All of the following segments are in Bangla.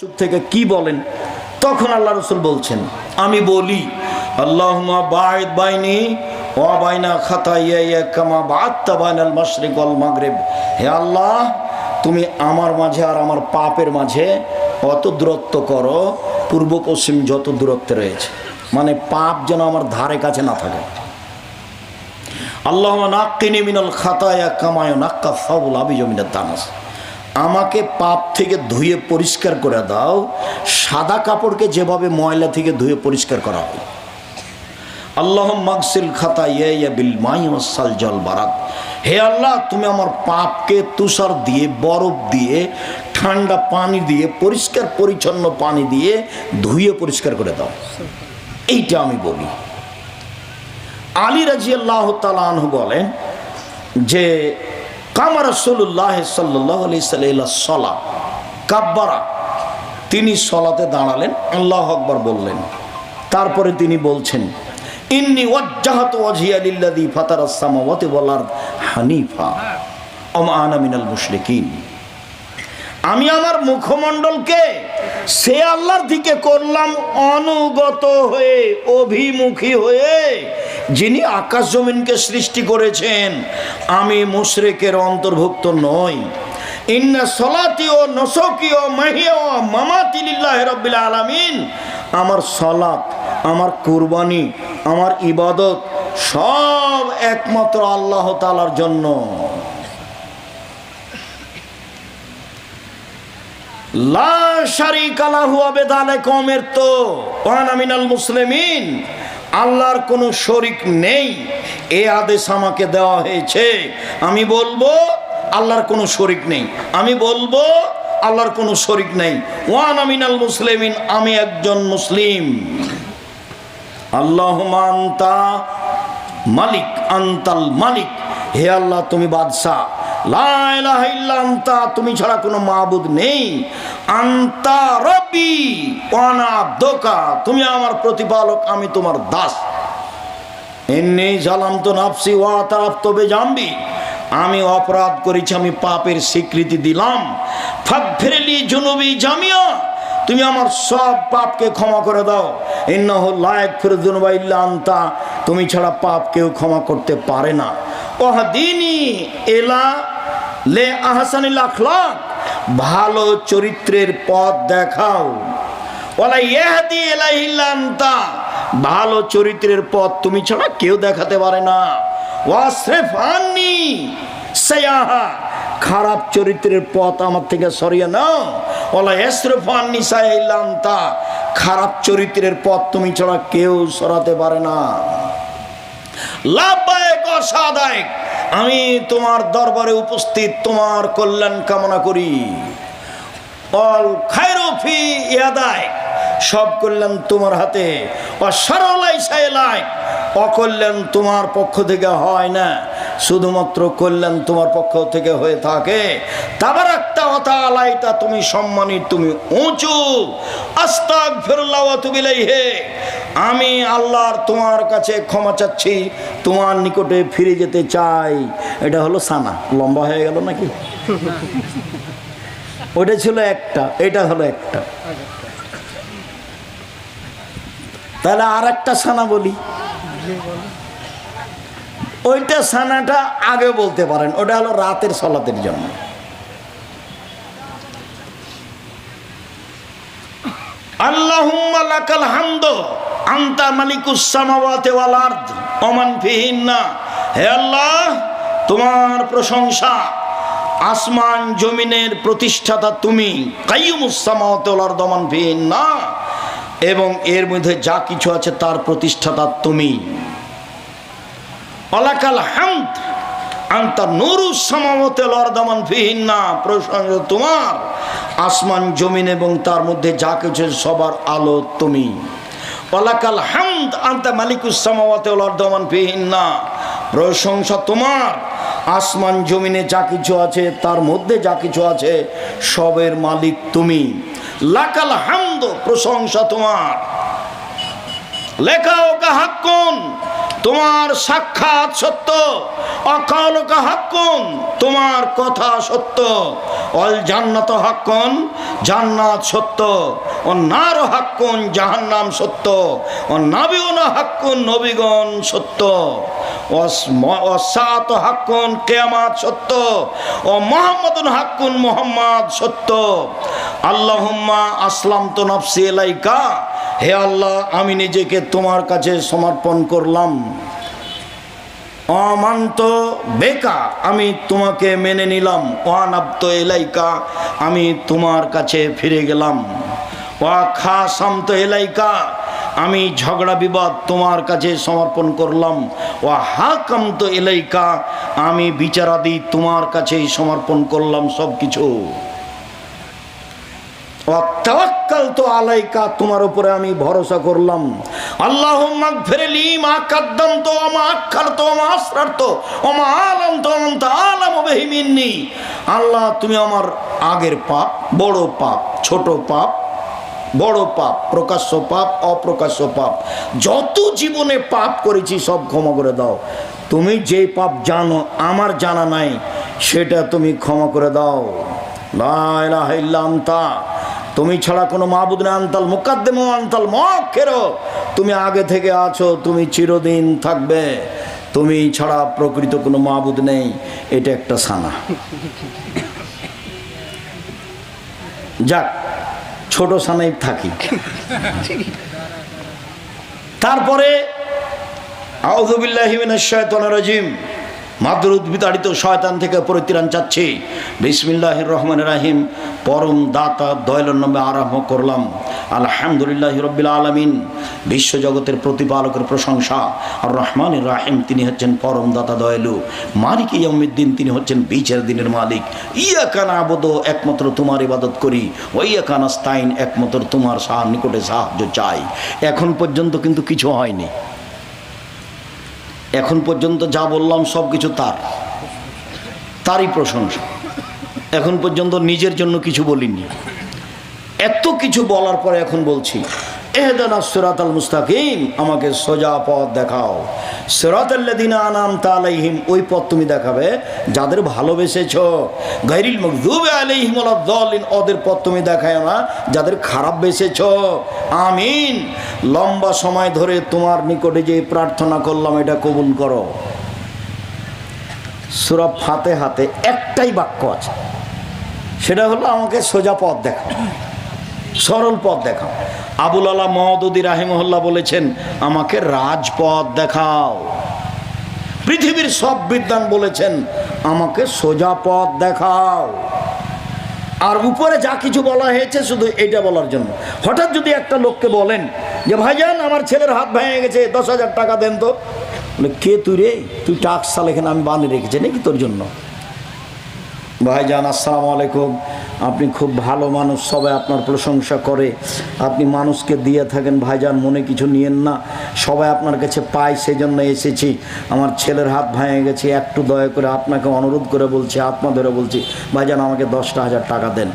চুপ থেকে কি বলেন? তখন আল্লাহ রসুল বলছেন, আমি বলি আল্লাহ বাইনি আল্লাহ, তুমি আমার মাঝে আর আমার পাপের মাঝে অত দূরত্ব করো, পূর্ব পশ্চিম যত দূরত্বে রয়েছে। মানে পাপ যেন আমার ধারে কাছে না থাকে। আল্লাহ নাক্কিনি মিনাল খাতায়া কামায় নাক্কা ফাউল আবি জমিনের দানাস আমাকে পাপ থেকে ধুয়ে পরিষ্কার করে দাও, সাদা কাপড়কে যেভাবে ময়লা থেকে ধুয়ে পরিষ্কার করা হয়। আল্লাহ মাকসিল খাতা ইয়া বিল মাই সাল জল বারাত হে আল্লাহ, তুমি আমার পাপকে তুষার দিয়ে, বরফ দিয়ে, ঠান্ডা পানি দিয়ে, পরিষ্কার পরিচ্ছন্ন পানি দিয়ে ধুয়ে পরিষ্কার করে দাও। এইটা আমি বলি। আলী রাজি আল্লাহ তালু বলেন যে রসুল্লাহ সাল্লাহ আলি কাব্বারা। তিনি সলাতে দাঁড়ালেন, আল্লাহ আকবর বললেন। তারপরে তিনি বলছেন, ইন্নি হানিফা আমি আমার মুখমণ্ডলকে সে আল্লাহর দিকে করলাম অনুগত হয়ে, অভিমুখী হয়ে যিনি আকাশ জমিনকে সৃষ্টি করেছেন, আমি মুশরেকের অন্তর্ভুক্ত নই। ইন্না আলামিন, আমার সলাত আমার কুরবানি, আমার ইবাদত সব একমাত্র আল্লাহ তাআলার জন্য। লা কমের তো মুসলিমিন। আল্লাহর কোনো শরিক নেই। এ আদেশ আমাকে দেওয়া হয়েছে। আমি বলব, আল্লাহর কোনো শরিক নেই। আমি বলব, আল্লাহর কোনো শরিক নেই। ওয়ান আমিনাল মুসলিমিন, আমি একজন মুসলিম। আল্লাহ আন্তা মালিক, আন্তাল মালিক। হে আল্লাহ, তুমি বাদশাহ। লা ইলাহা ইল্লা আনতা, তুমি ছাড়া কোনো মাবুদ নেই। আন্তা রব্বি ওয়ানা আব্দুকা, তুমি আমার প্রতিপালক, আমি তোমার দাস। এমনি জালাম তো নাফসি ওয়া তারাফ তবে জানবি আমি অপরাধ করেছি, আমি পাপের স্বীকৃতি দিলাম। ফাঁক ফেরেলি জনবি জামিয়া, তুমি আমার সব পাপকে ক্ষমা করে দাও। ইন্নাহ লায়ক ফিরজুনবা ইল্লা আন্তা, তুমি ছাড়া পাপ কেউ ক্ষমা করতে পারে না। ওহাদিনী এলা লে আহসানিল আখলাক ভালো চরিত্রের পথ দেখাও। ভালো চরিত্রের পথ তুমি ছাড়া কেউ দেখাতে পারে না। খারাপ চরিত্রের পথ আমার থেকে সরিয়ে নাও। সায়াইল্লান্তা খারাপ চরিত্রের পথ তুমি ছাড়া কেউ সরাতে পারে না। লাভদায়ক অসাদায়ক আমি তোমার দরবারে উপস্থিত, তোমার কল্যাণ কামনা করি। অল খায়রফি সব কল্যাণ তোমার হাতে। অকল্যাণ তোমার পক্ষ থেকে হয় না। শুধুমাত্র কল্যাণ তোমার পক্ষ থেকে হয়ে থাকে। তাবার আলাইতা তুমি সম্মানিত তুমি উঁচু। আস্তাক ফেরুল্লাহ হে আমি আল্লাহর তোমার কাছে ক্ষমা চাচ্ছি তোমার নিকটে ফিরে যেতে চাই। এটা হলো সানা। লম্বা হয়ে গেল নাকি? ওটা ছিল একটা এটা হলো একটা। তাহলে আর একটা সানা বলি। ওইটা সানাটা আগে বলতে পারেন ওটা হলো রাতের সলাতের জন্য। সামাওয়াতি ওয়াল হে আল্লাহ, তোমার প্রশংসা, আসমান জমিনের প্রতিষ্ঠাতা তুমি সামাওয়াতি ওয়াল এবং এর মধ্যে যা কিছু আছে তার প্রতিষ্ঠাতা তুমি। অলাকাল হামদ, আন্তা নুরু সামামতে লরদামান ফিহিন্না। প্রশংসা তোমার। আসমান, জমিন এবং তার মধ্যে যা কিছু সবার আলো তুমি। অলাকাল হামদ, আন্তা মালিকুস সামাওয়াতে লরদামান ফিহিন্না। প্রশংসা তোমার। আসমান, জমিনে যা কিছু আছে, তার মধ্যে যা কিছু আছে, সবের মালিক তুমি। লাকাল হামদ, প্রশংসা তোমার। লেখা ওকা হাক্কুন তোমার সাক্ষাৎ সত্য, অকালকা হাক্কুন, তোমার কথা সত্য। অল জান্নাত হাক্কন, জান্নাত সত্য। ও নার হাক্কুন, জাহান্নাম সত্য। ও নাবিউনা হাক্কুন, নবীগণ সত্য। অসাত হাক্কুন, কেয়ামাত সত্য। ও মোহাম্মদুন হাক্কুন, মোহাম্মদ সত্য। আল্লাহুম্মা আসলাম তো নফসি এলাইকা হে আল্লাহ, আমি নিজেকে তোমার কাছে সমর্পণ করলাম। অমান্ত বেকা, আমি তোমাকে মেনে নিলাম। অনাপ্ত এলাইকা আমি তোমার কাছে ফিরে গেলাম। ওয়া খা শান্ত এলাইকা আমি ঝগড়া বিবাদ তোমার কাছে সমর্পণ করলাম। ও হাকান্ত এলাইকা আমি বিচারাদি তোমার কাছেই সমর্পণ করলাম সব কিছু তো আলাইকা, তোমার উপরে আমি ভরসা করলাম। আল্লাহ ফেরেলি তো তো তো তো আল্লাহ, তুমি আমার আগের পাপ, বড় পাপ, ছোট পাপ, বড় পাপ, প্রকাশ্য পাপ, অপ্রকাশ্য পাপ, যত জীবনে পাপ করেছি সব ক্ষমা করে দাও। তুমি যে পাপ জানো, আমার জানা নাই, সেটা তুমি ক্ষমা করে দাও। লা ইলাহা ইল্লা আনতা। তুমি ছাড়া কোনো মাহবুদ না, আনতাল মুকাদ্দেম, আনতাল মক্ষেরো তুমি আগে থেকে আছো, তুমি চিরদিন থাকবে। তুমি ছাড়া প্রকৃত কোনো মাহবুদ নেই, এটা একটা সানা। যাক, ছোট সানাই থাকি। তারপরে আউজবিল্লাহিমিনাজিম মাদরুদ বিতাড়িত শয়তান থেকে পরিত্রাণ চাচ্ছি। বিসমিল্লাহ রহমান রাহিম। পরম দাতা দয়ালুর নামে আরম্ভ করলাম। আলহামদুলিল্লাহ রব্বিল আলমিন। বিশ্বজগতের প্রতিপালকের প্রশংসা। আর রহমান রাহিম, তিনি হচ্ছেন পরম দাতা দয়ালু। মালিক ইয়মিদ্দিন তিনি হচ্ছেন বিচার দিনের মালিক। ইয়া কানা আবদ একমাত্র তোমার ইবাদত করি। ওইয়া কানাস্তাইন একমাত্র তোমার সাহ নিকটে সাহায্য চাই। এখন পর্যন্ত কিন্তু কিছু হয়নি। এখন পর্যন্ত যা বললাম সব কিছু তার। তারই প্রশংসা। এখন পর্যন্ত নিজের জন্য কিছু বলিনি। এত কিছু বলার পরে এখন বলছি এহদানা সিরাত আল মুস্তাকিম, আমাকে সোজা পথ দেখাও। সিরাত আল্লাদিনা আনাম তালাইহিম ওই পথ তুমি দেখাবে যাদের ভালোবেসেছ। গাইরিল মকদুবে আলাইহিম আলাদ্দালিন ওদের পথ তুমি দেখায় না যাদের খারাপ বেসেছ। আমিন। লম্বা সময় ধরে তোমার নিকটে যে প্রার্থনা করলাম, এটা কবুল করো। সুরব ফাতে হাতে একটাই বাক্য আছে। সেটা হলো, আমাকে সোজা পথ দেখাও। সরল পথ দেখাও। আবুল আলা মহদুদি রাহিমহল্লা বলেছেন, আমাকে রাজপথ দেখাও। পৃথিবীর সব বিদ্যান বলেছেন, আমাকে সোজা পথ দেখাও। আর উপরে যা কিছু বলা হয়েছে শুধু এটা বলার জন্য। হঠাৎ যদি একটা লোককে বলেন যে, ভাইজান, আমার ছেলের হাত ভেঙে গেছে, দশ হাজার টাকা দেন তো। বলে, কে তুই রে? তুই টাক্স সাল এখানে আমি বানিয়ে রেখেছি নাকি তোর জন্য? ভাইজান, আসসালামু আলাইকুম। আপনি খুব ভালো মানুষ, সবাই আপনার প্রশংসা করে। আপনি মানুষকে দিয়ে থাকেন, ভাইজান মনে কিছু নিয়েন না। সবাই আপনার কাছে পায় সেই জন্য এসেছি। আমার ছেলের হাত ভেঙে গেছে, একটু দয়া করে আপনাকে অনুরোধ করে বলছি আত্মা ধরে বলছি, ভাইজান আমাকে দশটা হাজার টাকা দেন।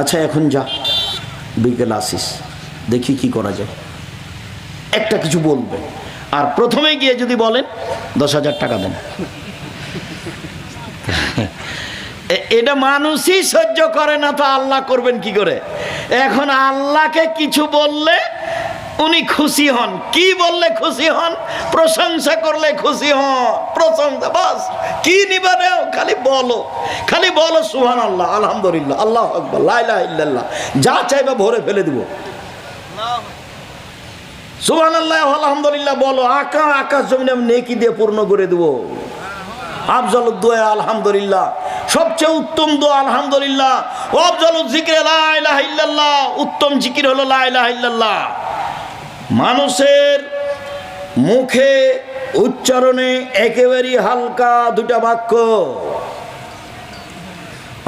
আচ্ছা এখন যা। বিকেল আসিস, দেখি কি করা যায়। একটা কিছু বলবে আর প্রথমে গিয়ে যদি বলেন, দশ হাজার টাকা দেন। এটা মানুষই সহ্য করে না, তো আল্লাহ করবেন কি করে? এখন আল্লাহকে কিছু বললে উনি খুশি হন। কি বললে খুশি হন? প্রশংসা করলে খুশি হন। প্রশংসা, বাস। কি নিবা নেও খালি বলো। খালি বলো সুহান আল্লাহ আলহামদুলিল্লাহ আল্লাহ ইল্লাল্লাহ। যা চাইবে ভরে ফেলে দিব। সুহান আল্লাহ আলহামদুলিল্লাহ, বলো, আকা, আকাশ জমিনে আমি নেকি দিয়ে পূর্ণ করে দেবো। আফজল দোয়া, আলহামদুলিল্লাহ। সবচেয়ে উত্তম দোয়া, আলহামদুলিল্লাহ। আফজল জিকির ইল্লাল্লাহ। উত্তম জিকির হলো ইল্লাল্লাহ। মানুষের মুখে উচ্চারণে একেবারেই হালকা দুটা বাক্য।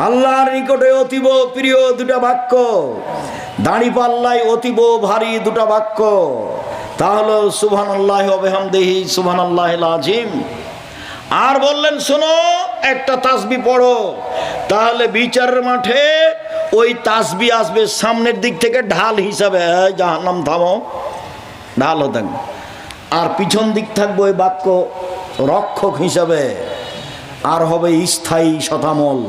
আল্লাহর নিকটে অতীব প্রিয় দুটা বাক্য। দাড়ি পাল্লাই অতীব ভারী দুটা বাক্য। তা হলো সুবহান আল্লাহ অবেহামদেহি সুবহান আল্লাহ আজিম আর বললেন, শোনো একটা তাসবি পড়ো। তাহলে বিচারের মাঠে ওই তাসবি আসবে সামনের দিক থেকে ঢাল হিসাবে। এই জাহান্নাম থামো ঢাল হতেন আর পিছন দিক থাকবে ওই বাক্য রক্ষক হিসাবে। আর হবে স্থায়ী শতামল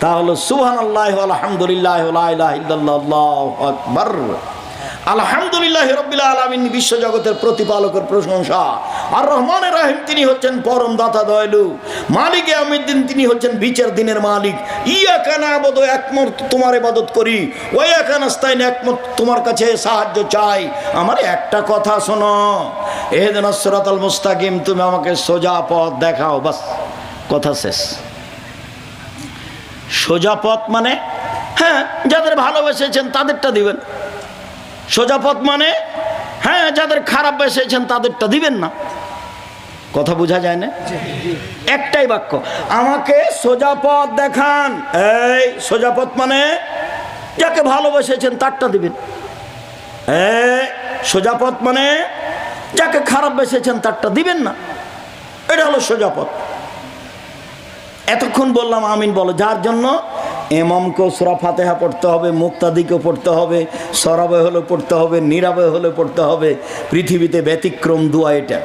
তা হলো সুহান আল্লাহ আলহামদুলিল্লাহ আকবর। আলহামদুলিল্লাহ রব্বিল আলমিন, বিশ্বজগতের প্রতিপালকের প্রশংসা। আর রহমানের রাহিম তিনি হচ্ছেন পরম দাতা দয়ালু। মালিক আমিদ্দিন তিনি হচ্ছেন বিচার দিনের মালিক। ইয়া কানা আবদ একমত তোমার ইবাদত করি। ওয়া কানাস্তাইন একমত তোমার কাছে সাহায্য চাই। আমার একটা কথা শোনো, এহেদিন সরাতাল মুস্তাকিম, তুমি আমাকে সোজা পথ দেখাও, বাস, কথা শেষ। সোজা পথ মানে হ্যাঁ যাদের ভালোবেসেছেন তাদেরটা দিবেন। সোজা পথ মানে হ্যাঁ যাদের খারাপ বেসেছেন তাদেরটা দিবেন না। কথা বোঝা যায় না? একটাই বাক্য, আমাকে সোজা পথ দেখান। এই সোজা পথ মানে যাকে ভালোবেসেছেন তারটা দিবেন। এই সোজা পথ মানে যাকে খারাপ বেসেছেন তারটা দিবেন না। এটা হলো সোজা পথ এতক্ষণ বললাম আমিন বলো, যার জন্য এমামকেও সুরা ফাতেহা পড়তে হবে, মুক্তাদিকেও পড়তে হবে সরাবে হলে পড়তে হবে নীরাবে হলে পড়তে হবে। পৃথিবীতে ব্যতিক্রম দুয়া এটা।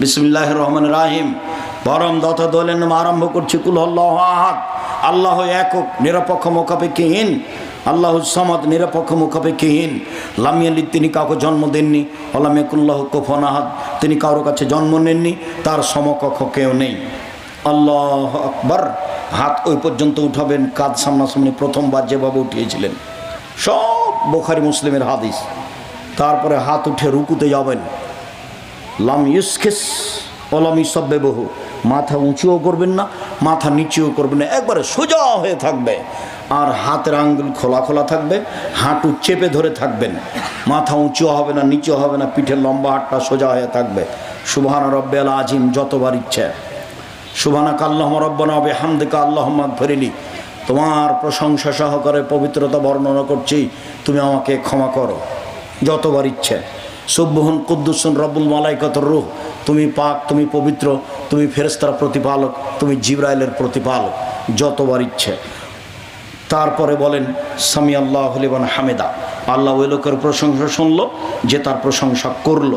বিসমুল্লাহ রহমান রাহিম। পরম দত দলের নাম আরম্ভ করছি, কুল আল্লাহ আহাদ। আল্লাহ একক, নিরপেক্ষ মোকাপেক্ষীহীন আল্লাহ সমাদ, নিরপেক্ষ, মুখাপেক্ষীহীন। লামিয়ালি তিনি কাউকে জন্ম দেননি। হলামেকুল্লাহ কোফন আহাদ। তিনি কারোর কাছে জন্ম নেননি। তার সমকক্ষ কেউ নেই। আল্লাহ আকবর। হাত ওই পর্যন্ত উঠাবেন কাজ সামনাসামনি প্রথমবার যেভাবে উঠিয়েছিলেন। সব বোখারি মুসলিমের হাদিস। তারপরে হাত উঠে রুকুতে যাবেন। লাম ইউসকেস ওলাম ইসব্বে বহু মাথা উঁচুও করবেন না, মাথা নিচেও করবেন না, একবারে সোজা হয়ে থাকবে। আর হাতের আঙ্গুল খোলা খোলা থাকবে, হাঁটু চেপে ধরে থাকবেন। মাথা উঁচু হবে না নিচু হবে না, পিঠের লম্বা হাতটা সোজা হয়ে থাকবে। সুবহান রব্বেল আজিম, যতবার ইচ্ছে। সুবানাক আল্লাহ রব্বানা হামদিকা আল্লাহ ফেরিলি তোমার প্রশংসা সহকারে পবিত্রতা বর্ণনা করছি, তুমি আমাকে ক্ষমা করো। যতবার ইচ্ছে। সুব্বহন কুদ্দুসন রব্বুল মালাইকত রুহ। তুমি পাক, তুমি পবিত্র, তুমি ফেরেস্তার প্রতিপালক, তুমি জিব্রাইলের প্রতিপালক। যতবার ইচ্ছে। তারপরে বলেন সামি আল্লাহ হলিবান হামেদা। আল্লাহ ওই লোকের প্রশংসা শুনলো, যে তার প্রশংসা করল।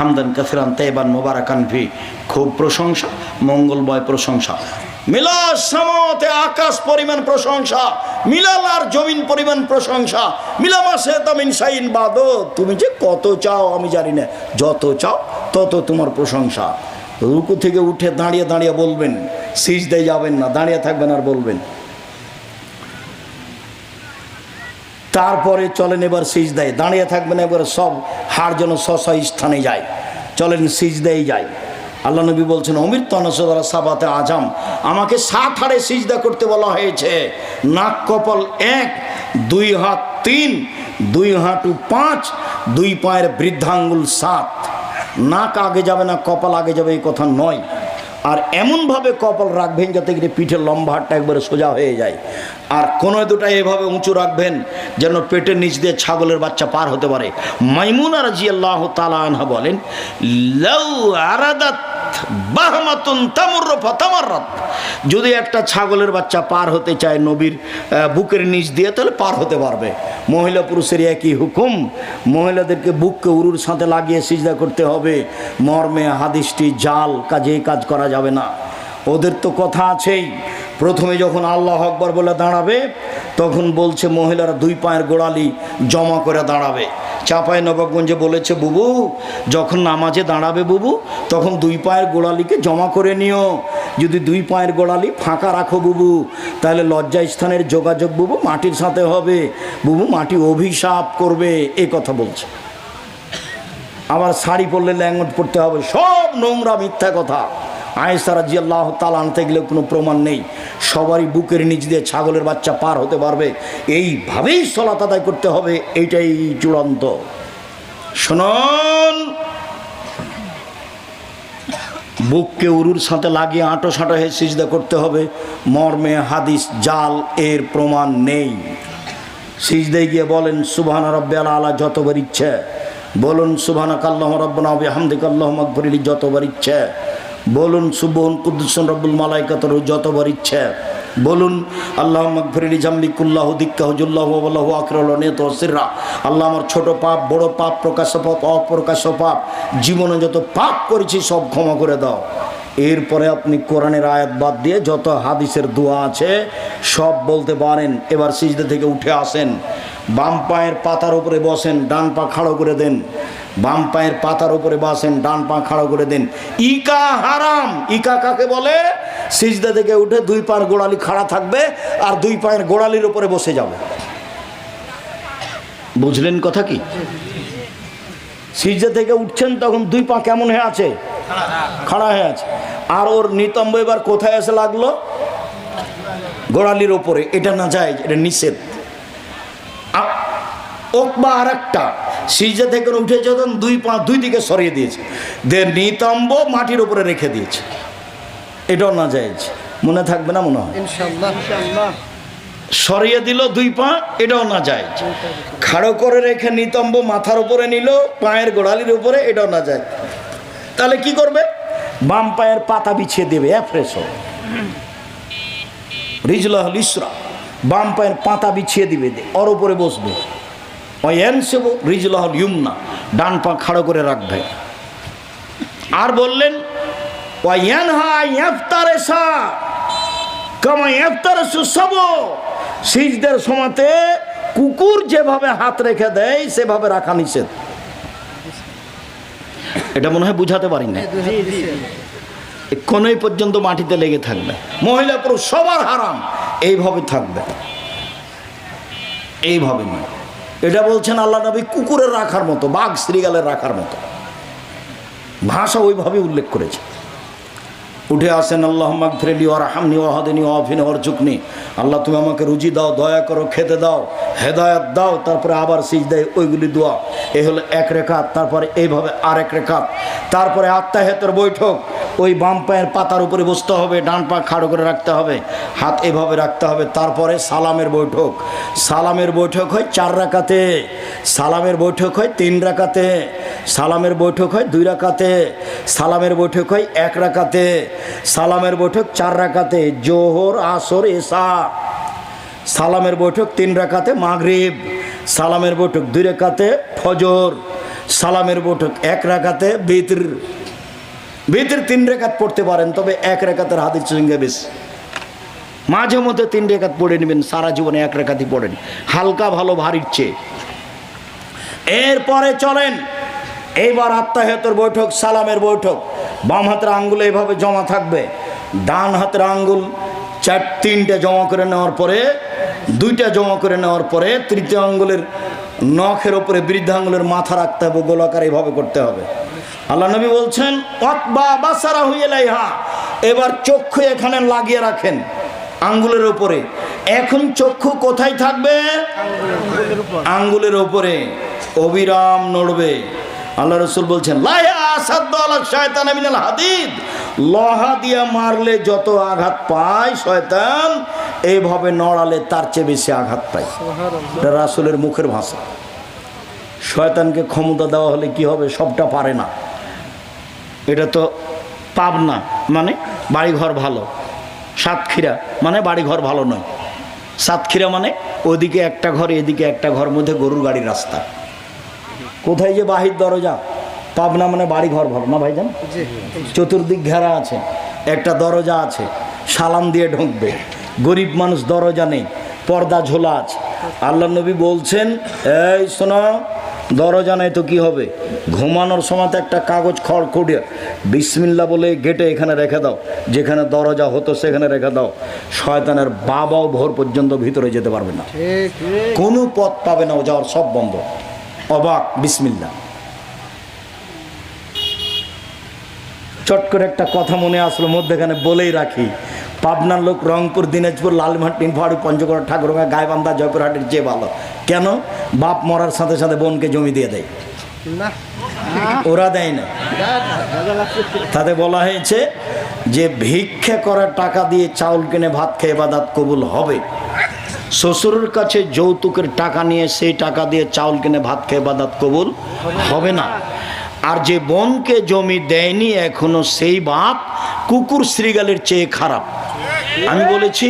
হামদান কাফিরান তেবান মোবারাকান ভি খুব প্রশংসা, মঙ্গলময় প্রশংসা। মিলার সামতে আকাশ পরিমাণ প্রশংসা, মিলাল আর জমিন পরিমাণ প্রশংসা। মিলামাসে তামিন সাইন বাদ। তুমি যে কত চাও আমি জানি না। যত চাও তত তোমার প্রশংসা। রুকু থেকে উঠে দাঁড়িয়ে দাঁড়িয়ে বলবেন, সিজদায় যাবেন না, দাঁড়িয়ে থাকবেন আর বলবেন। তারপরে চলেন এবার সিজ দেয় দাঁড়িয়ে থাকবেন এবার সব হার যেন স্ব স্থানে যায়। চলেন সিজদায় যায় আল্লাহ নবী বলছেন, অমির তনসদারা সাবাতে আজাম। আমাকে সাত হাড়ে সিজদা করতে বলা হয়েছে। নাক কপাল এক, দুই হাত তিন, দুই হাঁটু পাঁচ, দুই পায়ের বৃদ্ধাঙ্গুল সাত। নাক আগে যাবে না, কপাল আগে যাবে এই কথা নয়। আর এমনভাবে কপাল রাখবেন যাতে করে পিঠের লম্বা হাটটা একবারে সোজা হয়ে যায়। আর কোনো দুটা এভাবে উঁচু রাখবেন যেন পেটের নিচ দিয়ে ছাগলের বাচ্চা পার হতে পারে। মাইমুনা রাজি আল্লাহ তালা আনহা বলেন লৌ আরাদাত বাহমাতুন তামাররাত। যদি একটা ছাগলের বাচ্চা পার হতে চায় নবীর বুকের নিচ দিয়ে, তাহলে পার হতে পারবে। মহিলা পুরুষের একই হুকুম। মহিলাদেরকে বুককে উরুর সাথে লাগিয়ে সিজদা করতে হবে। মর্মে হাদিসটি জাল কাজে কাজ করা যাবে না। ওদের তো কথা আছেই। প্রথমে যখন আল্লাহ আকবর বলে দাঁড়াবে, তখন বলছে মহিলারা দুই পায়ের গোড়ালি জমা করে দাঁড়াবে। চাপাই নবাবগঞ্জে বলেছে, বুবু, যখন নামাজে দাঁড়াবে বুবু, তখন দুই পায়ের গোড়ালিকে জমা করে নিও। যদি দুই পায়ের গোড়ালি ফাঁকা রাখো বুবু, তাহলে লজ্জা স্থানের যোগাযোগ বুবু মাটির সাথে হবে। বুবু, মাটি অভিশাপ করবে। এ কথা বলছে। আবার শাড়ি পরলে ল্যাঙ্গট পরতে হবে। সব নোংরা মিথ্যা কথা। আয়েসারা জি আল্লাহ তালা আনতে গেলে কোনো প্রমাণ নেই। সবারই বুকের নিচ দিয়ে ছাগলের বাচ্চা পার হতে পারবে। এইভাবেই সলাত আদায় করতে হবে, এইটাই চূড়ান্ত। শুনুন। বুককে উরুর সাথে লাগিয়ে আঁটো সাঁটো হয়ে সিজদা করতে হবে। মর্মে হাদিস, জাল, এর প্রমাণ নেই। সিজদে গিয়ে বলেন, সুবহান রব্বে আলা, যতবার ইচ্ছে। বলুন সুবহানা কাল্লাহ রব্বনা হামদিক আল্লাহ মকবরিলি যতবার ইচ্ছে। বলুন, সুবহন কুদ্দুসন রব্বুল মালাইকাতর যতবার ইচ্ছে। বলুন আল্লাহ মকফরিলি জাম্বিকুল্লাহ দিক্কা হুজুল্লাহ আল্লাহ আকরল নেত সিররা। আল্লাহ আমার ছোট পাপ, বড় পাপ, প্রকাশ্য পাপ, অপ্রকাশ্য পাপ, জীবনে যত পাপ করেছি সব ক্ষমা করে দাও। এরপরে আপনি কোরআনের আয়াত বাদ দিয়ে যত হাদিসের দোয়া আছে, সব বলতে পারেন। এবার সিজদা থেকে উঠে আসেন। বাম পায়ের পাতার উপরে বসেন, ডান পা খাড়ো করে দেন। বাম পায়ের পাতার উপরে বাসেন, ডান পা খাড়ো করে দেন। ইকা হারাম। ইকা কাকে বলে? সিজদা থেকে উঠে দুই পায়ের গোড়ালি খাড়া থাকবে আর দুই পায়ের গোড়ালির উপরে বসে যাবে। বুঝলেন কথা কি? সিজদা থেকে উঠছেন তখন দুই পা কেমন হয়ে আছে? খাড়া হয়ে আছে। আর ওর নিতম্ব এবার কোথায় এসে লাগল? গোড়ালির ওপরে এটা না যায়, এটা নিষেধ। ওকবা আর একটা সিজা থেকে উঠে যখন দুই পা দুই দিকে সরিয়ে দিয়েছে। দে নিতম্ব মাটির উপরে রেখে দিয়েছে। এটাও না যায় মনে থাকবে না মনে হয়। সরিয়ে দিল দুই পা এটাও না যায় খাড়ো করে রেখে নিতম্ব মাথার উপরে নিল পায়ের গোড়ালির উপরে এটাও না যায় তাহলে কি করবে? বাম পায়ের পাতা বিছিয়ে দেবে অ্যাফ্রেশ রিজলাহ ইসরা বাম পায়ের পাতা বিছিয়ে দিবে ওর উপরে বসবে। ওই এনসেব রিজলাহ ইউমনা ডান পা খাড়ো করে রাখবে আর বললেন সিজদের সময়তে কুকুর যেভাবে হাত রেখে দেয় সেভাবে রাখা নিষেধ। এটা মনে হয় বুঝাতে পারি না কোনোই পর্যন্ত মাটিতে লেগে থাকবে। মহিলা পুরুষ সবার হারাম এইভাবে থাকবে। এইভাবে নয়। এটা বলছেন আল্লাহ নবী কুকুরের রাখার মতো, বাঘ, শ্রীগালের রাখার মতো। ভাষা ওইভাবে উল্লেখ করেছে। উঠে আসেন আল্লাহ মাগফিরেলি ওর হামনি ওয়াহাদিনী ওয়াফিন ওর চুকনি আল্লাহ, তুমি আমাকে রুজি দাও, দয়া করো, খেতে দাও, হেদায়াত দাও, তারপরে আবার সিজ দেয় ওইগুলি দোয়া। এই হলো এক রেখাত, তারপরে এইভাবে আর এক রেখাত, তারপরে আত্মাহেতের বৈঠক। ওই বাম পায়ের পাতার উপরে বসতে হবে, ডান পা খাড়ো করে রাখতে হবে, হাত এভাবে রাখতে হবে, তারপরে সালামের বৈঠক। সালামের বৈঠক হয় চার রাকাতে, সালামের বৈঠক হয় তিন রাকাতে, সালামের বৈঠক হয় দুই রাকাতে, সালামের বৈঠক হয় এক রাকাতে সালামের বৈঠক চার রাকাতে, জোহর, আসর, এসা। সালামের বৈঠক তিন রাকাতে, মাগরিব। সালামের বৈঠক দুই রাকাতে, ফজর। সালামের বৈঠক এক রাকাতে, বিতর। বিতর তিন রেখাত পড়তে পারেন, তবে এক রেখাতের হাতের সঙ্গে বেশি। মাঝে মধ্যে তিন রেখাত পড়ে নেবেন, সারা জীবনে এক রেখাতই পড়েন। হালকা ভালো ভারীর চেয়ে। এরপরে চলেন, এইবার আত্মাহেতর বৈঠক, সালামের বৈঠক। বাম হাতের আঙ্গুল এইভাবে জমা থাকবে। ডান হাতের আঙ্গুল চার তিনটে জমা করে নেওয়ার পরে দুইটা জমা করে নেওয়ার পরে তৃতীয় আঙ্গুলের নখের ওপরে বৃদ্ধ আঙ্গুলের মাথা রাখতে হবে গোলাকার এইভাবে করতে হবে। আল্লাহ নবী বলছেন অতবা বাসারা এবার চক্ষু এখানে লাগিয়ে রাখেন আঙ্গুলের ওপরে। এখন চক্ষু কোথায় থাকবে? আঙ্গুলের ওপরে। অবিরাম নড়বে। আল্লাহ রসুল বলছেন হাদিদ। লহা দিয়া মারলে যত আঘাত পায় শয়তান এইভাবে নড়ালে তার চেয়ে বেশি আঘাত পায়। এটা রাসুলের মুখের ভাষা। শয়তানকে ক্ষমতা দেওয়া হলে কি হবে? সবটা পারে না। এটা তো পাবনা মানে বাড়িঘর ভালো। সাতক্ষীরা মানে বাড়িঘর ভালো নয়। সাতক্ষীরা মানে ওদিকে একটা ঘর এদিকে একটা ঘর মধ্যে গরুর গাড়ির রাস্তা। কোথায় যে বাহির দরজা? পাবনা মানে বাড়ি ঘর ভালো না ভাইজান? চতুর্দিক ঘেরা আছে একটা দরজা আছে সালাম দিয়ে ঢুকবে। গরিব মানুষ দরজা নেই পর্দা ঝোলা আছে। আল্লাহ নবী বলছেন এই শোনো দরজা নেই তো কি হবে? ঘুমানোর সময় তো একটা কাগজ খড় খুঁড়ে বিসমিল্লা বলে গেটে এখানে রেখে দাও। যেখানে দরজা হতো সেখানে রেখে দাও। শয়তানের বাবাও ভোর পর্যন্ত ভিতরে যেতে পারবে না। কোনো পথ পাবে না ও যাওয়ার সব বন্ধ। অবাক বিসমিল্লা। চট করে একটা কথা মনে আসলো মধ্যেখানে বলেই রাখি। পাবনার লোক রংপুর দিনাজপুর লালমাটি ফাড়ি পঞ্চগড় ঠাকুরগা গাইবান্ধা জয়পুরহাটের চেয়ে ভালো। কেন? বাপ মরার সাথে সাথে বোনকে জমি দিয়ে দেয়। ওরা দেয় না। তাতে বলা হয়েছে যে ভিক্ষা করার টাকা দিয়ে চাউল কিনে ভাত খেয়ে বাদাত কবুল হবে। শ্বশুরের কাছে যৌতুকের টাকা নিয়ে সেই টাকা দিয়ে চাউল কিনে ভাত খেয়ে বাদাত কবুল হবে না। আর যে বোনকে জমি দেয়নি, এখনও সেই বাপ কুকুর শ্রীগালের চেয়ে খারাপ। আমি বলেছি,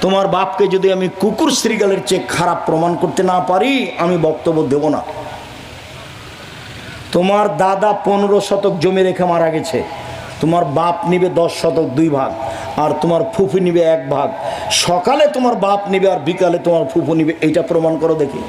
তোমার বাপকে যদি আমি কুকুর শ্রীগালের চেয়ে খারাপ প্রমাণ করতে না পারি, আমি বক্তব্য দেব না। তোমার দাদা পনেরো শতক জমি রেখে মারা গেছে। তোমার বাপ নিবে দশ শতক, দুই ভাগ। আর তোমার ফুফু নিবে এক ভাগ। সকালে তোমার বাপ নিবে আর বিকালে তোমার ফুফু নিবে। এইটা প্রমাণ করো দেখি।